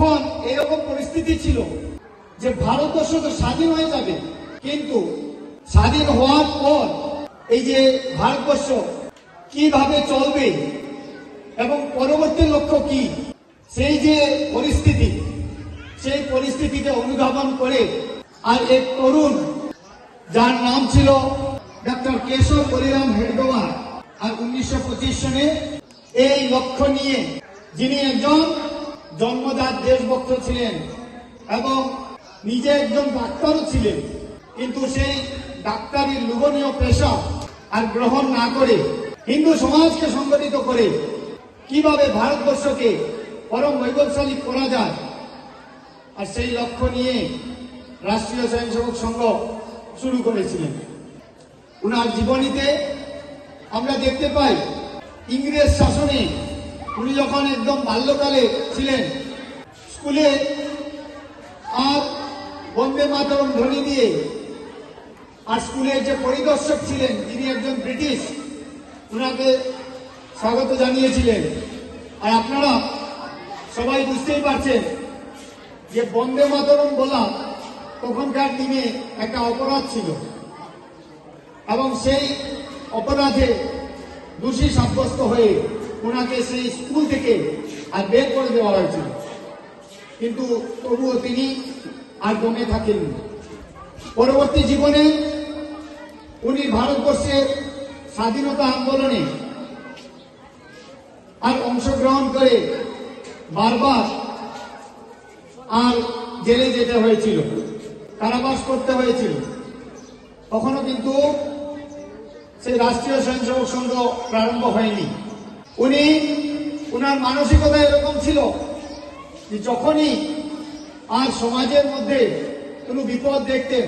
তখন এরকম পরিস্থিতি ছিল যে ভারতবর্ষ তো স্বাধীন হয়ে যাবে। কিন্তু স্বাধীন হওয়ার পর এই যে ভারতবর্ষ কীভাবে চলবে এবং পরবর্তী লক্ষ্য কি, সেই যে পরিস্থিতি, সেই পরিস্থিতিকে অনুধাবন করে আর এক তরুণ যার নাম ছিল ডক্টর কেশব হরিরাম হেডগোয়ার। আর উনিশশো পঁচিশ সনে এই লক্ষ্য নিয়ে যিনি একজন জন্মদার দেশভক্ত ছিলেন এবং নিজে একজন ডাক্তারও ছিলেন। কিন্তু সেই ডাক্তারির লোভনীয় পেশা আর গ্রহণ না করে হিন্দু সমাজকে সংগঠিত করে কীভাবে ভারতবর্ষকে পরম বৈভবশালী করা যায় আর সেই লক্ষ্য নিয়ে রাষ্ট্রীয় স্বয়ংসেবক সংঘ শুরু করেছিলেন। ওনার জীবনীতে আমরা দেখতে পাই ইংরেজ শাসনে উনি যখন একদম বাল্যকালে ছিলেন, স্কুলে আর বন্দে মাতরম ধ্বনি দিয়ে, আর স্কুলের যে পরিদর্শক ছিলেন, তিনি একজন ব্রিটিশ, উনাকে স্বাগত জানিয়েছিলেন। আর আপনারা সবাই বুঝতেই পারছেন যে বন্দে মাতরম বলা তখনকার দিনে একটা অপরাধ ছিল। এবং সেই অপরাধে দোষী সাব্যস্ত হয়ে ওনাকে সেই স্কুল থেকে আর বের করে দেওয়া হয়েছিল। কিন্তু তবুও তিনি আর দমে থাকেননি। পরবর্তী জীবনে উনি ভারতবর্ষের স্বাধীনতা আন্দোলনে আর অংশগ্রহণ করে বারবার আর জেলে যেতে হয়েছিল, কারাবাস করতে হয়েছিল। তখনও কিন্তু সেই রাষ্ট্রীয় স্বয়ংসেবক সংঘ প্রারম্ভ হয়নি। উনি উনার মানসিকতা এরকম ছিল যে যখনই আর সমাজের মধ্যে কোনো বিপদ দেখতেন